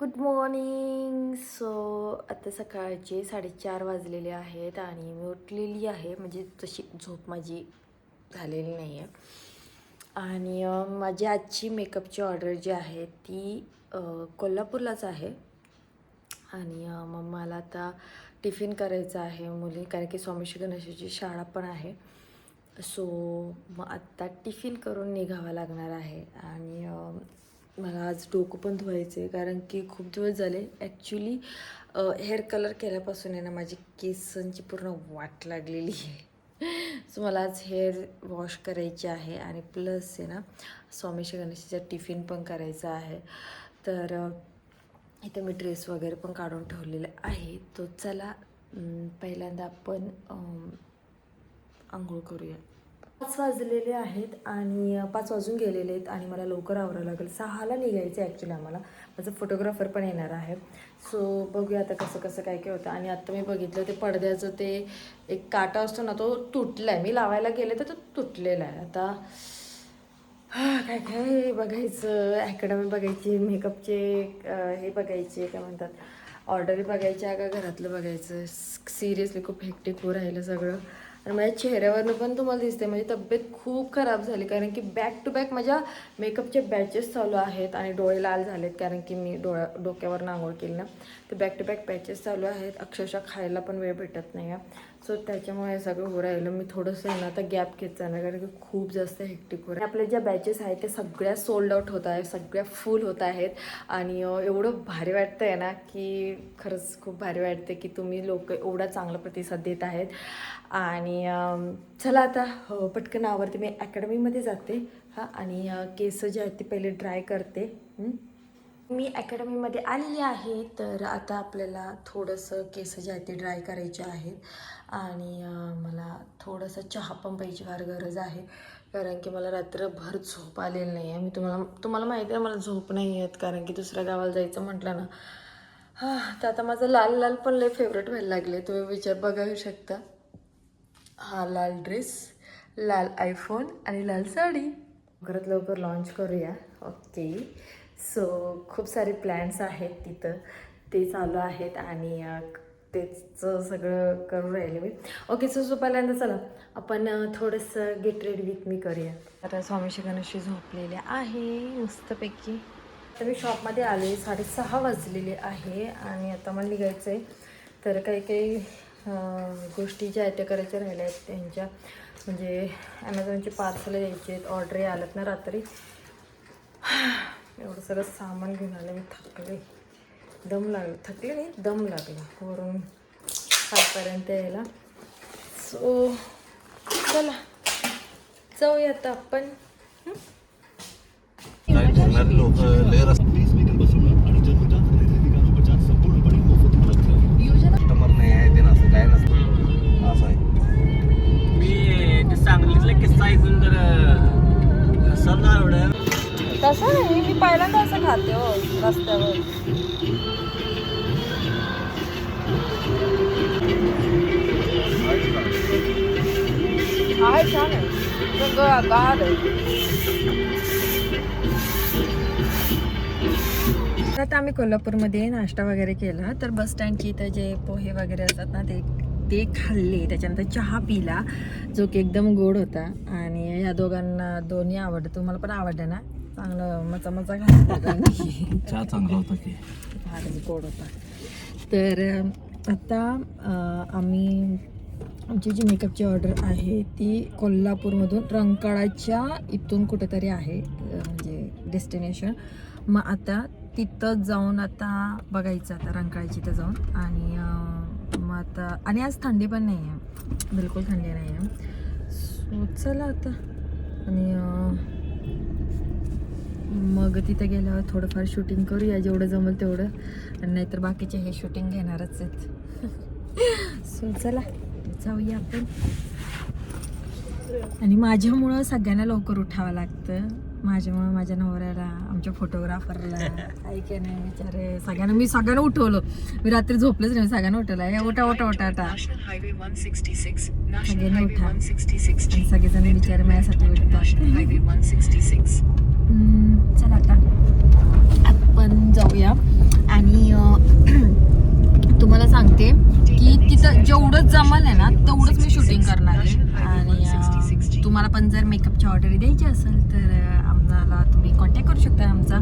Good morning so आता सकाळचे साडेचार वाजलेले आहेत आणि मी उठलेली आहे. म्हणजे तशी झोप माझी झालेली नाही आहे आणि माझी आजची मेकअपची ऑर्डर जी आहे ती कोल्हापूरलाच आहे. आणि मग मला आता टिफिन करायचं आहे मुली कारण की स्वामी गणेशाची शाळा पण आहे. सो मग आत्ता टिफिन करून निघावं लागणार आहे. आणि मला आज डोकं पण धुवायचं आहे कारण की खूप दिवस झाले. ॲक्च्युली हेअर कलर केल्यापासून आहे ना माझी केसांची पूर्ण वाट लागलेली आहे. सो मला आज हेअर वॉश करायचे आहे आणि प्लस आहे ना स्वामी गणेशाचा टिफिन पण करायचा आहे. तर इथं मी ड्रेस वगैरे पण काढून ठेवलेला आहे. तो चला पहिल्यांदा आपण आंघोळ करूया. पाच वाजलेले आहेत आणि पाच वाजून गेलेले आहेत आणि मला लवकर आवरावं लागेल. सहाला निघायचं आहे ॲक्च्युली आम्हाला. माझं फोटोग्राफर पण येणार आहे. सो बघूया आता कसं कसं काय काय होतं. आणि आत्ता मी बघितलं ते पडद्याचं ते एक काटा असतो ना तो तुटला आहे मी लावायला गेले तर तो तुटलेला आहे. आता काय काय बघायचं? अकॅडमी बघायची मेकअपचे हे बघायचे काय म्हणतात? ऑर्डर बघायच्या का घरातलं बघायचं. सिरियसली खूप हेक्टिक हो राहिलं सगळं. आणि माझ्या चेहऱ्यावरनं पण तुम्हाला दिसते माझी तब्येत खूप खराब झाली. कारण की बॅक टू बॅक माझ्या मेकअपचे बॅचेस चालू आहेत आणि डोळे लाल झालेत कारण की मी डोळ्या डोक्यावर आंघोळ केली ना. तर बॅक टू बॅक बॅचेस चालू आहेत. अक्षरशः खायला पण वेळ भेटत नाही आहे सो त्याच्यामुळे हे सगळं हो राहिलं. मी थोडंसं आहे ना आता गॅप घेत जाणार कारण की खूप जास्त हेक्टिक हो आपल्या ज्या बॅचेस आहेत त्या सगळ्या सोल्ड आउट होत आहेत सगळ्या फुल होत आहेत. आणि एवढं भारी वाटतं आहे ना की खरंच खूप भारी वाटते की तुम्ही लोक एवढा चांगला प्रतिसाद देत आहेत. आणि चला आता पटकन आवरते. मी अकॅडमीमध्ये जाते. हां आणि केस जे आहेत ते पहिले ड्राय करते. हं? मी अकॅडमीमध्ये आलेली आहे तर आता आपल्याला थोडंसं केस जे आहेत ते ड्राय करायचे आहेत. आणि मला थोडंसं चहा पण प्यायची फार गरज आहे. कारण की मला रात्रभर झोप आलेली नाही आहे मी तुम्हाला तुम्हाला माहिती आहे मला झोप नाही आहेत कारण की दुसऱ्या गावाला जायचं म्हटलं ना हां तर आता माझं लाल लाल पण लय फेवरेट व्हायला लागले तुम्ही विचार बघू शकता. हा लाल ड्रेस लाल आयफोन आणि लाल साडी. लवकरात लवकर लॉन्च करूया. ओके सो खूप सारे प्लॅन्स आहेत तिथं. ते चालू आहेत आणि तेच सगळं करून राहिले मी. ओके सो सो पहिल्यांदा चला. आपण थोडंसं गेट रेडी विथ मी करूया. आता स्वामीशी गणेशी झोपलेले आहे मस्तपैकी. आता मी शॉपमध्ये आले साडेसहा वाजलेले आहे आणि आता मला निघायचं आहे तर काही काही गोष्टी ज्या आहेत त्या करायच्या राहिल्या आहेत त्यांच्या. म्हणजे ॲमेझॉनचे पार्सल द्यायचे आहेत ऑर्डर आल्यात ना रात्री. एवढं सगळं सामान घेऊन आलं मी थकले. दम लागले. थकले नाही दम लागला. वरून खापर्यंत यायला. सो चला. जाऊया आता आपण लोक छान आहे सगळं गार आहे आता आम्ही कोल्हापूरमध्ये नाश्ता वगैरे केला. तर बस स्टँडची इथं जे पोहे वगैरे असतात ना ते ते खाल्ले. त्याच्यानंतर चहा पिला जो की एकदम गोड होता. आणि या दोघांना दोन्ही आवडतं. तुम्हाला पण आवडलं ना? चांगलं मचा मचा चहा चांगला होता की. फारच गोड होता. तर आता आम्ही आमची जी मेकअपची ऑर्डर आहे ती कोल्हापूरमधून रंकाळाच्या इथून कुठेतरी आहे म्हणजे डेस्टिनेशन. मग आता तिथं जाऊन आता बघायचं आता रंकाळाची तिथं जाऊन. आणि मग आता आणि आज थंडी पण नाही आहे. बिलकुल थंडी नाही आहे. सो चला आता. आणि मग तिथं गेल्यावर थोडंफार शूटिंग करूया जेवढं जमल तेवढं. आणि नाहीतर बाकीचे हे शूटिंग घेणारच आहेत. सो चला. जाऊया आपण. आणि माझ्यामुळं सगळ्यांना लवकर उठावं लागतं. माझ्यामुळं माझ्या नवऱ्याला आमच्या फोटोग्राफरला ऐके नाही विचारे सगळ्यांना मी सगळ्यांना उठवलं. मी रात्री झोपलेच नाही सगळ्यांना उठवलं. "ए, उठा उठा उठा उठा. National Highway 166. National सगळ्यांना उठा. 166. आणि सगळेजण विचार माझ्यासाठी उठतात. Highway 166. हम्म, चला आता आपण जाऊया. तुम्हाला सांगते की तिथं जेवढं जमल आहे ना तेवढंच मी शूटिंग करणार आहे. आणि तुम्हाला पण जर मेकअपची ऑर्डर द्यायची असेल तर आम्हाला तुम्ही कॉन्टॅक्ट करू शकता. आमचा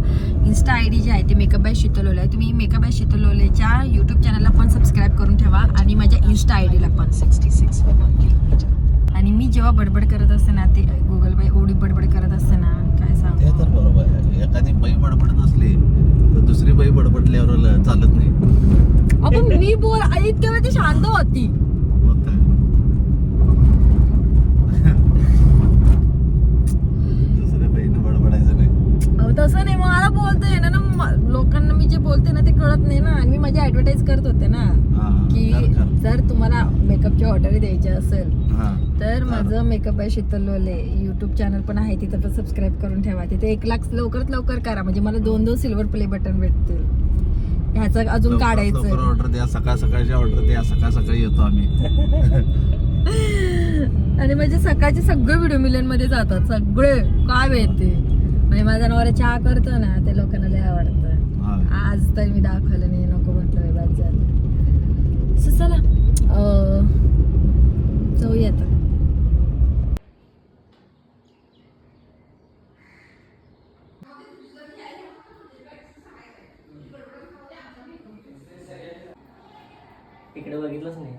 इन्स्टा आय डी जे आहे ते मेकअप बाय शीतलोले आहे. तुम्ही मेकअप बाय शीतलोलेच्या यूट्यूब चॅनलला पण सबस्क्राईब करून ठेवा आणि माझ्या इन्स्टा आय डीला पण. सिक्स्टी सिक्स आणि मी जेव्हा बडबड करत असते ना ते गुगल बाय एवढी बडबड करत असते ना काय ते सांगू तर बरोबर आहे. एखादी बाई बडबडत असली तर दुसरी बाई बडबडल्यावर चालत नाही. आपण मी बोल इतक्या वेळ ती शांत होती मग काय दुसऱ्या बाईनं बडबडायचं नाही अहो, तसं नाही मला बोलते ना ना म- लोकांना मी जे बोलते ना ते कळत नाही ना आणि मी माझी ऍडव्हर्टाईज करत होते ना. की. जर तुम्हाला मेकअपची ऑर्डर द्यायची असेल. तर. माझं मेकअप आहे शीतल लोले युट्यूब चॅनल पण आहे तिथं पण सबस्क्राईब करून ठेवा तिथे एक लाख लवकरात लवकर करा म्हणजे मला दोन दोन सिल्वर प्ले बटन भेटतील ह्याचं अजून काढायचं ऑर्डर द्या सकाळ सकाळची ऑर्डर द्या सकाळ सकाळी येतो आम्ही आणि म्हणजे सकाळचे सगळे व्हिडिओ मिलियनमध्ये जातात सगळे काय माहिती म्हणजे माझा नवरा चहा करतो ना ते लोकांना. आज तर मी दाखवलं नाही नको म्हटलं बाद झालं. So चला अं, जाऊया आता. इकडे बघितलंच नाही.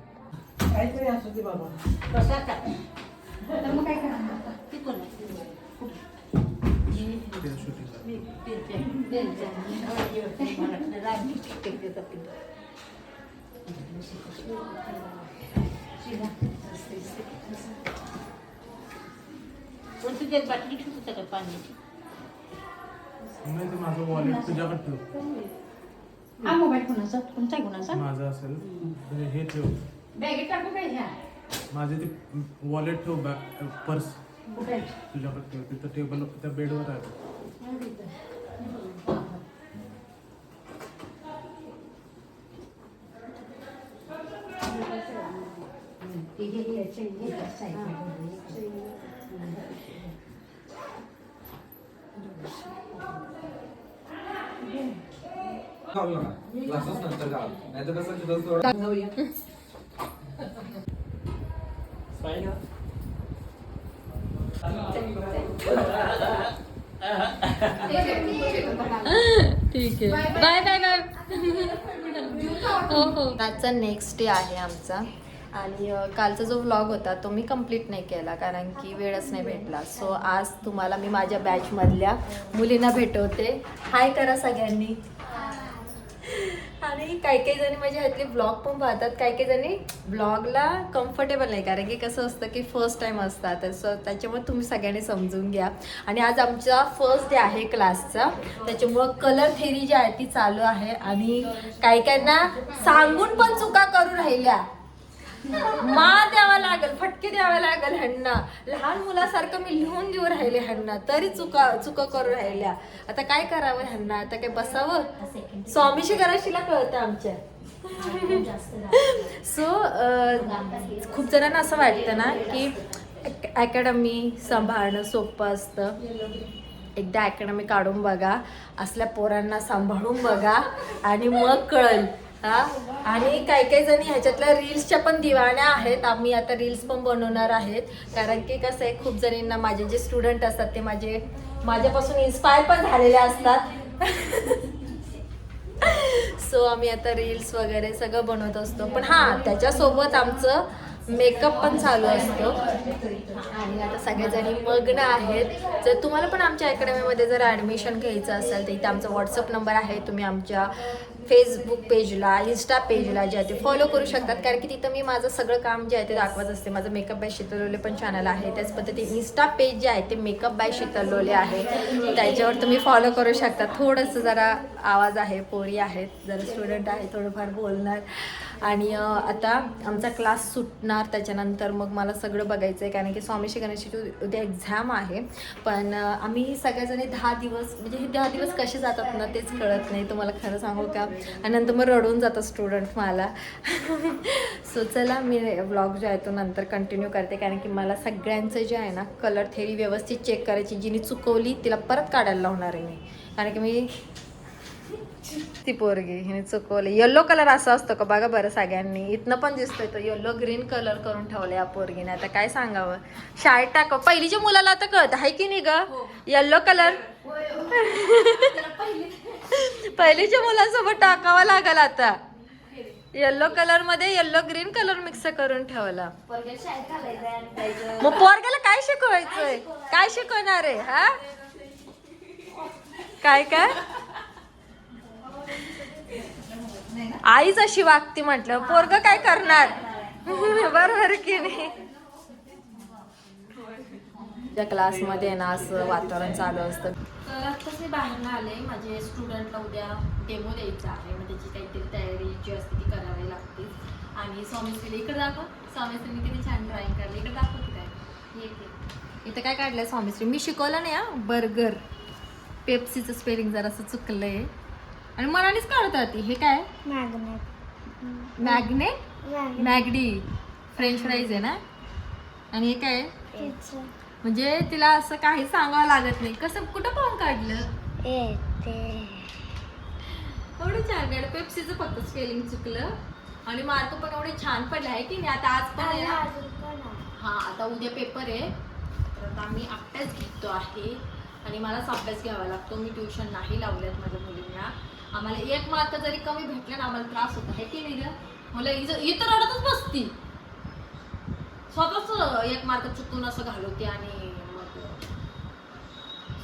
नाही ते माझं वॉलेट तुझ्याकडे ठेव. हा मोबाईल कुणाचा तुमचा आहे कुणाचा माझं असेल हे ठेव बॅगेत टाकू काय ह्या माझे ते वॉलेट ठेव बॅग पर्स कुठे? तुझ्याकडे ठेव तिथं टेबल त्या बेडवर आहे ठीक आहे. बाय बाय बाय हो हो. आजचा नेक्स्ट डे आहे आमचा. आणि कालचा जो व्लॉग होता तो मी कंप्लीट नाही केला कारण की वेळच नाही भेटला. सो आज तुम्हाला मी माझ्या बॅचमधल्या मुलींना भेटवते. हाय करा सगळ्यांनी. आणि काही काही जणी माझ्या ह्यातले ब्लॉग पण पाहतात. काही काही जणी ब्लॉगला कम्फर्टेबल नाही कारण की कसं असतं की फर्स्ट टाइम असतात. सो त्याच्यामुळे तुम्ही सगळ्यांनी समजून घ्या. आणि आज आमचा फर्स्ट डे आहे क्लासचा त्याच्यामुळं कलर थेरी जी आहे ती चालू आहे. आणि काही काहींना सांगून पण चुका करू राहिल्या. मा द्यावा लागल फटके द्यावे लागल ह्यांना. लहान मुलासारखं मी लिहून देऊ राहिले ह्यांना तरी चुका चुका करू राहिल्या. आता काय करावं ह्यांना? आता काय बसावं? स्वामीशी गराशीला कळतं आमच्या. सो खूप जणांना असं वाटतं ना की अकॅडमी सांभाळणं सोपं असतं. एकदा अकॅडमी काढून बघा असल्या पोरांना सांभाळून बघा आणि मग कळल. हा? आणि काही काही जणी ह्याच्यातल्या रील्सच्या पण दिवाण्या आहेत. आम्ही आता रील्स पण बनवणार आहेत. कारण की कसं आहे खूप जणींना माझे जे स्टुडंट असतात ते माझे माझ्यापासून इन्स्पायर पण झालेले असतात. सो आम्ही आता रील्स वगैरे सगळं बनवत असतो. पण हां त्याच्यासोबत आमचं मेकअप पण चालू असतो. आणि आता सगळेजणी मग्न आहेत. जर तुम्हाला पण आमच्या अकॅडमीमध्ये जर ॲडमिशन घ्यायचं असेल तर इथे आमचा व्हॉट्सअप नंबर आहे. तुम्ही आमच्या फेसबुक पेजला इन्स्टा पेजला जे आहे ते फॉलो करू शकतात. कारण की तिथं मी माझं सगळं काम जे आहे ते दाखवत असते. माझं मेकअप बाय शीतलोले पण चॅनल आहे. त्याच पद्धतीने इन्स्टा पेज जे आहे ते मेकअप बाय शीतलोले आहे. त्याच्यावर तुम्ही फॉलो करू शकता. थोडंसं जरा आवाज आहे पोरी आहेत. जरा स्टुडंट आहे थोडंफार बोलणार. आणि आता आमचा क्लास सुटणार त्याच्यानंतर मग मला सगळं बघायचं आहे कारण की स्वामी गणेशाची उद- उद्या एक्झाम आहे. पण आम्ही सगळ्याजणी दहा दिवस म्हणजे हे दहा दिवस कसे जातात ना तेच कळत नाही. तुम्हाला खरं सांगू का? आणि नंतर मग रडून जातं स्टुडंट मला. सो चला मी ब्लॉग जो आहे तो नंतर कंटिन्यू करते. कारण की मला सगळ्यांचं जे आहे ना कलर थेरी व्यवस्थित चेक करायची जिने चुकवली तिला परत काढायला लावणार आहे मी. कारण की मी ती पोरगी हिने चुकवलं. येल्लो कलर असा असतो का बघा बरं सगळ्यांनी. इथनं पण दिसतोय तो येल्लो ग्रीन कलर करून ठेवला या पोरगीने. आता काय सांगावं? शाळेत टाकावं. पहिलीच्या मुलाला आता कळत. आहे की नाही ग? येल्लो कलर पहिलीच्या मुलांसोबत टाकावा लागल आता. येल्लो कलरमध्ये येल्लो ग्रीन कलर मिक्स करून ठेवला. मग पोरग्याला काय शिकवायचंय? काय शिकवणार आहे हा? काय काय? आईच अशी वागती म्हटलं पोरग काय करणार? बरोबर की नाही? त्या क्लासमध्ये ना असं वातावरण चालू असतं. तर आत्ताच मी बाहेर आले माझे स्टुडंटला उद्या डेमो द्यायचा आहे. मग त्याची काहीतरी तयारी जी असते ती करावी लागते. आणि स्वामीश्रीला इकडे दाखव. स्वामीश्रीने किती छान ड्रॉइंग काढली. इकडे दाखव की काय? ये इथे. इथं काय काढलंय स्वामीश्री मी शिकवलं नाही हा. बर्गर पेप्सीचं स्पेलिंग जरासं चुकलंय. आणि मनानेच काढतात ती. हे काय? मॅग्नेट. मॅगडी. फ्रेंच फ्राईज आहे ना? आणि हे काय? म्हणजे तिला असं काही सांगावं लागत नाही. कसं कुठं पाहून काढलं? एवढं छान काढलं पेप्सीचं फक्त स्पेलिंग चुकलं. आणि मार्क पण एवढे छान पडले आहे की नाही. आता आज पण आहे ना? हा आता उद्या पेपर आहे. तर आता आम्ही अभ्यास घेतो आहे. आणि मलाच अभ्यास घ्यावा लागतो. मी ट्युशन नाही लावल्यात माझ्या मुलींना. आम्हाला एक मार्क जरी कमी भेटला ना आम्हाला त्रास होतो. आहे की नाही मला इथं इथं रडतच बसती. स्वतःच एक मार्क चुकून असं घालवते आणि मग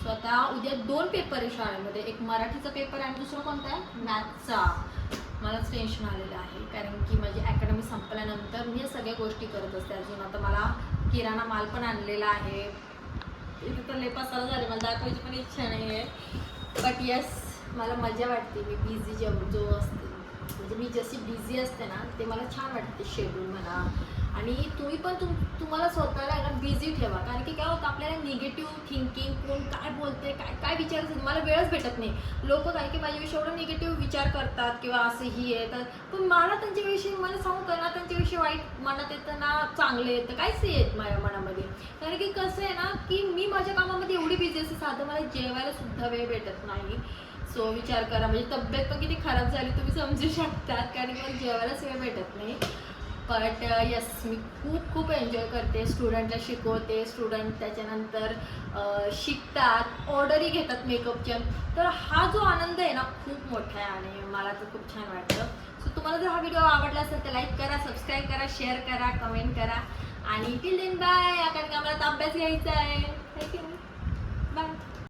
स्वतः उद्या दोन पेपर आहे शाळेमध्ये. एक मराठीचा पेपर आणि दुसरा कोणता आहे? मॅथचा मलाच टेन्शन आलेलं आहे. कारण की माझी अकॅडमी संपल्यानंतर मी या सगळ्या गोष्टी करत असते. अजून आता मला किराणा माल पण आणलेला आहे. इथे तर लय पसारा झाले. मला दाखवायची पण इच्छा नाही आहे बट येस मला मजा वाटते मी बिझी जेव जो असते म्हणजे मी जशी बिझी असते ना ते मला छान वाटते शेड्यूल म्हणा. आणि तुम्ही पण तुम तुम्हाला स्वतःला ना बिझी ठेवा. कारण की काय होतं आपल्याला निगेटिव्ह थिंकिंग कोण काय बोलते काय काय विचार मला वेळच भेटत नाही. लोक काय की माझ्याविषयी एवढं निगेटिव्ह विचार करतात किंवा असं ही आहे तर पण मला त्यांच्याविषयी मला सांगू का ना त्यांच्याविषयी वाईट मनात येतं ना चांगले येतं काहीच येत माझ्या मनामध्ये. कारण की कसं आहे ना की मी माझ्या कामामध्ये एवढी बिझी असते साधं मला जेवायला सुद्धा वेळ भेटत नाही. सो विचार करा म्हणजे तब्येत पण किती खराब झाली तुम्ही समजू शकतात कारण मला जेवायलाच वेळ भेटत नाही. बट यस uh, मी खूप खूप एन्जॉय करते. स्टुडंटला शिकवते. स्टुडंट त्याच्यानंतर uh, शिकतात. ऑर्डरही घेतात मेकअपच्या तर हा जो आनंद आहे ना खूप मोठा आहे आणि मला तर खूप छान वाटतं सो तुम्हाला जर हा व्हिडिओ आवडला असेल तर लाईक करा सबस्क्राईब करा शेअर करा कमेंट करा. आणि टिल देन बाय कारण की आम्हाला अभ्यास घ्यायचा आहे. Thank you bye